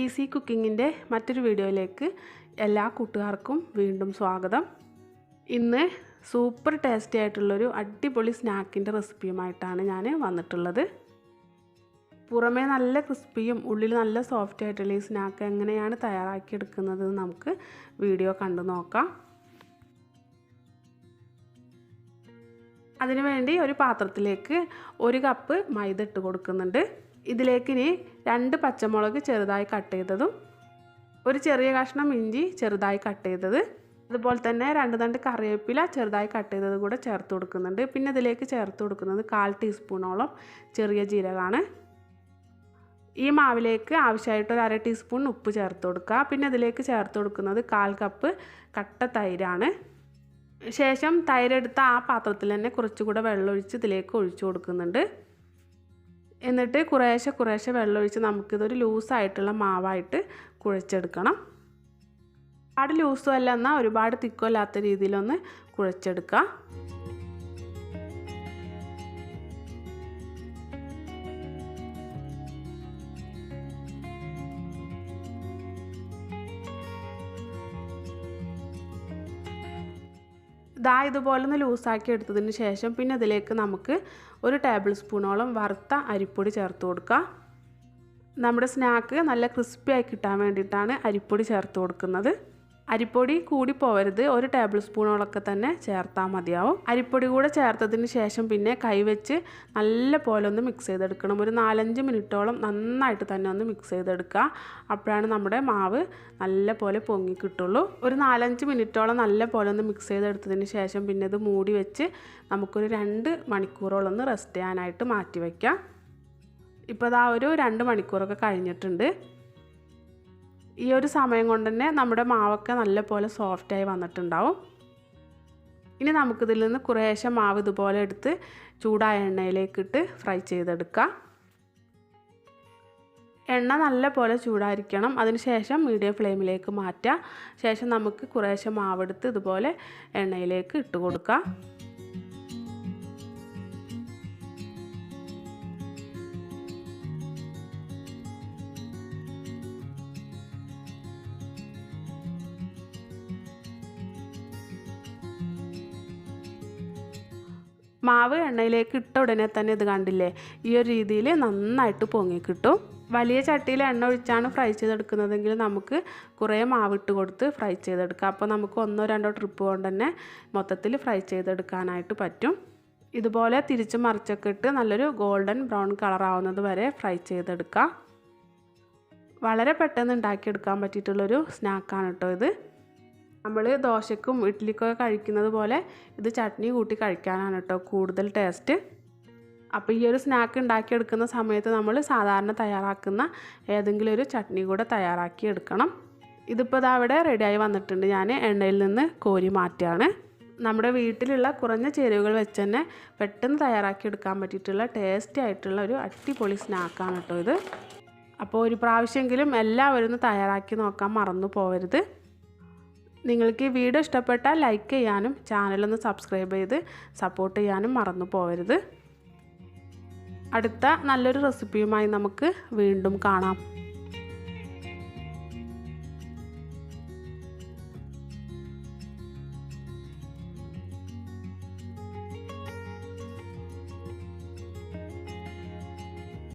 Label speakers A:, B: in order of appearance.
A: Easy കുക്കിങ്ങിന്റെ മറ്റൊരു വീഡിയോയിലേക്ക് എല്ലാ കൂട്ടുകാർക്കും വീണ്ടും സ്വാഗതം. ഇന്ന് സൂപ്പർ ടേസ്റ്റി ആയിട്ടുള്ളൊരു അടിപൊളി സ്നാക്കിന്റെ റെസിപ്പിയുമായിട്ടാണ് ഞാൻ വന്നിട്ടുള്ളത്. പുറമേ നല്ല ക്രിസ്പിയും ഉള്ളിൽ നല്ല സോഫ്റ്റ് ആയിട്ടുള്ള ഈ സ്നാക്ക് എങ്ങനെയാണ് തയ്യാറാക്കിയെടുക്കുന്നത് നമുക്ക് വീഡിയോ കണ്ടു നോക്കാം. അതിനുവേണ്ടി ഒരു പാത്രത്തിലേക്ക് ഒരു കപ്പ് മൈദ ഇട്ട് കൊടുക്കുന്നുണ്ട്. ഇതിലേക്ക് ഇനി രണ്ട് പച്ചമുളക് ചെറുതായി കട്ട് ചെയ്തതും ഒരു ചെറിയ കഷ്ണം ഇഞ്ചി ചെറുതായി കട്ട് ചെയ്തത്. അതുപോലെ തന്നെ രണ്ട് തണ്ട് കറിവേപ്പില ചെറുതായി കട്ട് ചെയ്തത് കൂടെ ചേർത്ത് കൊടുക്കുന്നുണ്ട്. പിന്നെ ഇതിലേക്ക് ചേർത്ത് കൊടുക്കുന്നത് കാൽ ടീസ്പൂണോളം ചെറിയ ജീരകമാണ്. ഈ മാവിലേക്ക് ആവശ്യമായിട്ട് ഒരു അര ടീസ്പൂൺ ഉപ്പ് ചേർത്ത് കൊടുക്കുക. പിന്നെ ഇതിലേക്ക് ചേർത്ത് കൊടുക്കുന്നത് കാൽ കപ്പ് കട്ട തൈരാണ്. ശേഷം തൈരെടുത്ത ആ പാത്രത്തിൽ തന്നെ കുറച്ചുകൂടെ വെള്ളമൊഴിച്ച് ഇതിലേക്ക് ഒഴിച്ചു കൊടുക്കുന്നുണ്ട്. എന്നിട്ട് കുറേശ്ശെ കുറേശ്ശെ വെള്ളമൊഴിച്ച് നമുക്കിതൊരു ലൂസായിട്ടുള്ള മാവായിട്ട് കുഴച്ചെടുക്കണം. ഒരുപാട് ലൂസും അല്ല എന്നാൽ ഒരുപാട് തിക്കോ അല്ലാത്ത രീതിയിലൊന്ന് കുഴച്ചെടുക്കുക ഇതാ ഇതുപോലെ ഒന്ന് ലൂസാക്കി എടുത്തതിന് ശേഷം പിന്നെ അതിലേക്ക് നമുക്ക് ഒരു ടേബിൾ സ്പൂണോളം വറുത്ത അരിപ്പൊടി ചേർത്ത് കൊടുക്കുക നമ്മുടെ സ്നാക്ക് നല്ല ക്രിസ്പി ആയി കിട്ടാൻ വേണ്ടിയിട്ടാണ് അരിപ്പൊടി ചേർത്ത് കൊടുക്കുന്നത്. അരിപ്പൊടി കൂടി പോവരുത്. ഒരു ടേബിൾ സ്പൂണോളൊക്കെ തന്നെ ചേർത്താൽ മതിയാവും. അരിപ്പൊടി കൂടെ ചേർത്തതിന് ശേഷം പിന്നെ കൈവച്ച് നല്ല പോലെ ഒന്ന് മിക്സ് ചെയ്തെടുക്കണം. ഒരു നാലഞ്ച് മിനിറ്റോളം നന്നായിട്ട് തന്നെ ഒന്ന് മിക്സ് ചെയ്തെടുക്കുക. അപ്പോഴാണ് നമ്മുടെ മാവ് നല്ല പോലെ പൊങ്ങി കിട്ടുള്ളൂ. ഒരു നാലഞ്ച് മിനിറ്റോളം നല്ല പോലെ ഒന്ന് മിക്സ് ചെയ്തെടുത്തതിന് ശേഷം പിന്നെ ഇത് മൂടി വെച്ച് നമുക്കൊരു രണ്ട് മണിക്കൂറോളം ഒന്ന് റെസ്റ്റ് ചെയ്യാനായിട്ട് മാറ്റി വയ്ക്കാം. ഇപ്പോൾ ഇതാ ഒരു രണ്ട് മണിക്കൂറൊക്കെ കഴിഞ്ഞിട്ടുണ്ട്. ഈ ഒരു സമയം കൊണ്ട് തന്നെ നമ്മുടെ മാവൊക്കെ നല്ല പോലെ സോഫ്റ്റായി വന്നിട്ടുണ്ടാവും. ഇനി നമുക്കിതിൽ നിന്ന് കുറേശ്ശെ മാവ് ഇതുപോലെ എടുത്ത് ചൂടായ എണ്ണയിലേക്കിട്ട് ഫ്രൈ ചെയ്തെടുക്കുക എണ്ണ നല്ല പോലെ ചൂടായിരിക്കണം അതിനുശേഷം മീഡിയം ഫ്ലെയിമിലേക്ക് മാറ്റുക ശേഷം നമുക്ക് കുറേശ്ശെ മാവെടുത്ത് ഇതുപോലെ എണ്ണയിലേക്ക് ഇട്ട് കൊടുക്കുക മാവ് എണ്ണയിലേക്ക് ഇട്ട ഉടനെ തന്നെ ഇത് കണ്ടില്ലേ? ഈ ഒരു രീതിയിൽ നന്നായിട്ട് പൊങ്ങി കിട്ടും. വലിയ ചട്ടിയിൽ എണ്ണ ഒഴിച്ചാണ് ഫ്രൈ ചെയ്തെടുക്കുന്നതെങ്കിൽ നമുക്ക് കുറേ മാവ് ഇട്ട് കൊടുത്ത് ഫ്രൈ ചെയ്തെടുക്കാം. അപ്പോൾ നമുക്ക് ഒന്നോ രണ്ടോ ട്രിപ്പ് കൊണ്ട് തന്നെ മൊത്തത്തിൽ ഫ്രൈ ചെയ്തെടുക്കാനായിട്ട് പറ്റും. ഇതുപോലെ തിരിച്ച് മറിച്ചൊക്കെ ഇട്ട് നല്ലൊരു ഗോൾഡൻ ബ്രൗൺ കളറാവുന്നത് വരെ ഫ്രൈ ചെയ്തെടുക്കാം. വളരെ പെട്ടെന്ന് ഉണ്ടാക്കിയെടുക്കാൻ പറ്റിയിട്ടുള്ളൊരു സ്നാക്കാണ് കേട്ടോ ഇത്. നമ്മൾ ദോശക്കും ഇഡ്ഡലിക്കൊക്കെ കഴിക്കുന്നത് പോലെ ഇത് ചട്നി കൂട്ടി കഴിക്കാനാണ് കേട്ടോ കൂടുതൽ ടേസ്റ്റ് അപ്പോൾ ഈ ഒരു സ്നാക്ക് ഉണ്ടാക്കിയെടുക്കുന്ന സമയത്ത് നമ്മൾ സാധാരണ തയ്യാറാക്കുന്ന ഏതെങ്കിലും ഒരു ചട്നി കൂടെ തയ്യാറാക്കി എടുക്കണം. ഇതിപ്പോൾ ഇതാ അവിടെ റെഡിയായി വന്നിട്ടുണ്ട്. ഞാൻ എണ്ണയിൽ നിന്ന് കോരി മാറ്റുകയാണ് നമ്മുടെ വീട്ടിലുള്ള കുറഞ്ഞ ചേരുവകൾ വെച്ച് തന്നെ പെട്ടെന്ന് തയ്യാറാക്കി എടുക്കാൻ പറ്റിയിട്ടുള്ള ടേസ്റ്റി ആയിട്ടുള്ള ഒരു അടിപൊളി സ്നാക്കാണ് കേട്ടോ ഇത്. അപ്പോൾ ഒരു പ്രാവശ്യമെങ്കിലും എല്ലാവരും തയ്യാറാക്കി നോക്കാൻ മറന്നു പോകരുത് നിങ്ങൾക്ക് ഈ വീഡിയോ ഇഷ്ടപ്പെട്ടാൽ ലൈക്ക് ചെയ്യാനും ചാനലൊന്ന് സബ്സ്ക്രൈബ് ചെയ്ത് സപ്പോർട്ട് ചെയ്യാനും മറന്നു പോകരുത് അടുത്ത നല്ലൊരു റെസിപ്പിയുമായി നമുക്ക് വീണ്ടും കാണാം.